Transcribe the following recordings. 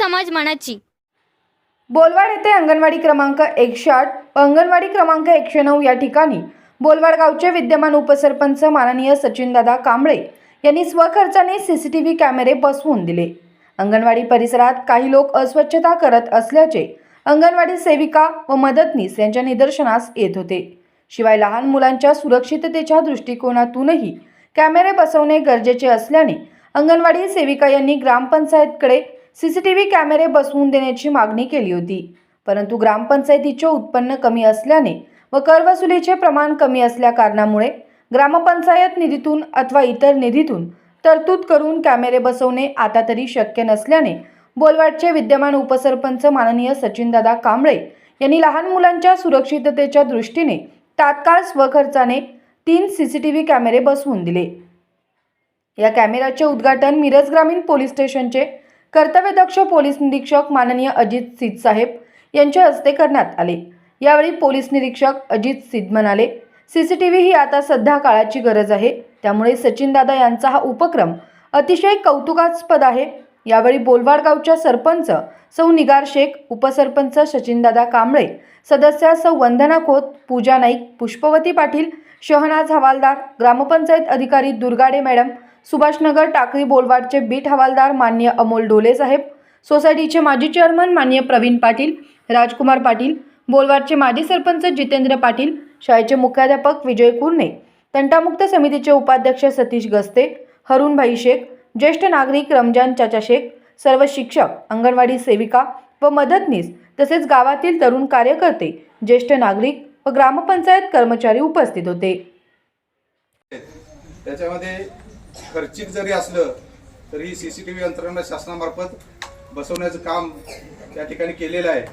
मानाची. बोलवाड येथे अंगणवाडी क्रमांक एकशे आठ व अंगणवाडी क्रमांक एकशे नऊ या ठिकाणी बोलवाड गावचे विद्यमान उपसरपंच माननीय सचिनदादा कांबळे यांनी स्वखर्चाने सी सी टी व्ही कॅमेरे बसवून दिले. अंगणवाडी परिसरात काही लोक अस्वच्छता करत असल्याचे अंगणवाडी सेविका व मदतनीस यांच्या निदर्शनास येत होते. शिवाय लहान मुलांच्या सुरक्षिततेच्या दृष्टिकोनातूनही कॅमेरे बसवणे गरजेचे असल्याने अंगणवाडी सेविका यांनी ग्रामपंचायतकडे सीसीटीव्ही कॅमेरे बसवून देण्याची मागणी केली होती. परंतु ग्रामपंचायतीचे उत्पन्न कमी असल्याने व करवसुलीचे प्रमाण कमी असल्या कारणामुळे ग्रामपंचायत निधीतून अथवा इतर निधीतून तरतूद करून कॅमेरे बसवणे आता तरी शक्य नसल्याने बोलवाडचे विद्यमान उपसरपंच माननीय सचिनदादा कांबळे यांनी लहान मुलांच्या सुरक्षिततेच्या दृष्टीने तात्काळ स्वखर्चाने तीन सीसीटीव्ही कॅमेरे बसवून दिले. या कॅमेऱ्याचे उद्घाटन मिरज ग्रामीण पोलीस स्टेशनचे कर्तव्यदक्ष पोलीस निरीक्षक माननीय अजित सिद साहेब यांच्या हस्ते करण्यात आले. यावेळी पोलीस निरीक्षक अजित सिद म्हणाले सीसीटीव्ही ही आता सध्या काळाची गरज आहे. त्यामुळे सचिनदादा यांचा हा उपक्रम अतिशय कौतुकास्पद आहे. यावेळी बोलवाड गावच्या सरपंच सौ निगार शेख उपसरपंच सचिनदादा कांबळे सदस्या सौ वंदना खोत पूजा नाईक पुष्पवती पाटील शहनाज हवालदार ग्रामपंचायत अधिकारी दुर्गाडे मॅडम सुभाषनगर टाकळी बोलवाडचे बीट हवालदार मान्य अमोल डोले साहेब सोसायटीचे माजी चेअरमन मान्य प्रवीण पाटील राजकुमार पाटील बोलवाडचे माजी सरपंच जितेंद्र पाटील शाळेचे मुख्याध्यापक विजय कुर्णे तंटामुक्त समितीचे उपाध्यक्ष सतीश गस्ते हरुणभाई शेख ज्येष्ठ नागरिक रमजान चाचा शेख सर्व शिक्षक अंगणवाडी सेविका व मदतनीस तसेच गावातील तरुण कार्यकर्ते ज्येष्ठ नागरिक व ग्रामपंचायत कर्मचारी उपस्थित होते. त्याच्यामध्ये खर्चिक जरी असलं तरी सी सी टी व्ही यंत्रणा शासनामार्फत बसवण्याचं काम त्या ठिकाणी केलेलं आहे.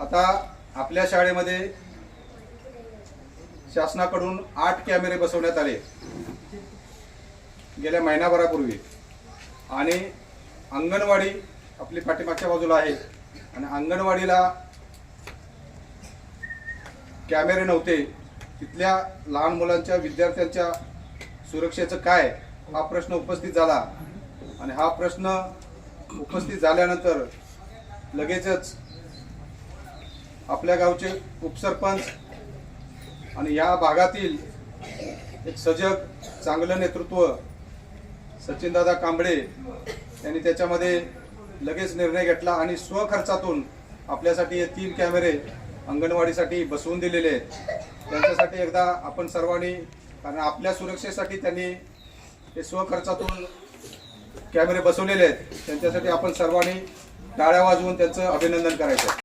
आता आपल्या शाळेमध्ये शासनाकडून आठ कॅमेरे बसवण्यात आले. गेल्या महिनाभरापूर्वी. आणि अंगणवाडी आपली पाठीमागच्या बाजूला आहे. आणि अंगणवाडीला कॅमेरे नव्हते. तिथल्या लहान मुलांच्या विद्यार्थ्यांच्या सुरक्षेचं काय हा प्रश्न उपस्थित झाला. आणि हा प्रश्न उपस्थित झाल्यानंतर लगेचच आपल्या गावचे उपसरपंच आणि या भागातील एक सजग चांगलं नेतृत्व सचिनदादा कांबळे यांनी त्याच्यामध्ये लगेच निर्णय घेतला आणि स्वखर्चातून आपल्यासाठी हे तीन कॅमेरे अंगणवाडीसाठी बसवून दिलेले आहेत. त्यांच्यासाठी एकदा आपण सर्वांनी कारण आपल्या सुरक्षेसाठी त्यांनी हे स्वखर्चातून कॅमेरे बसवलेले आहेत त्यांच्यासाठी आपण सर्वांनी टाळ्या वाजवून त्यांचं अभिनंदन करायचं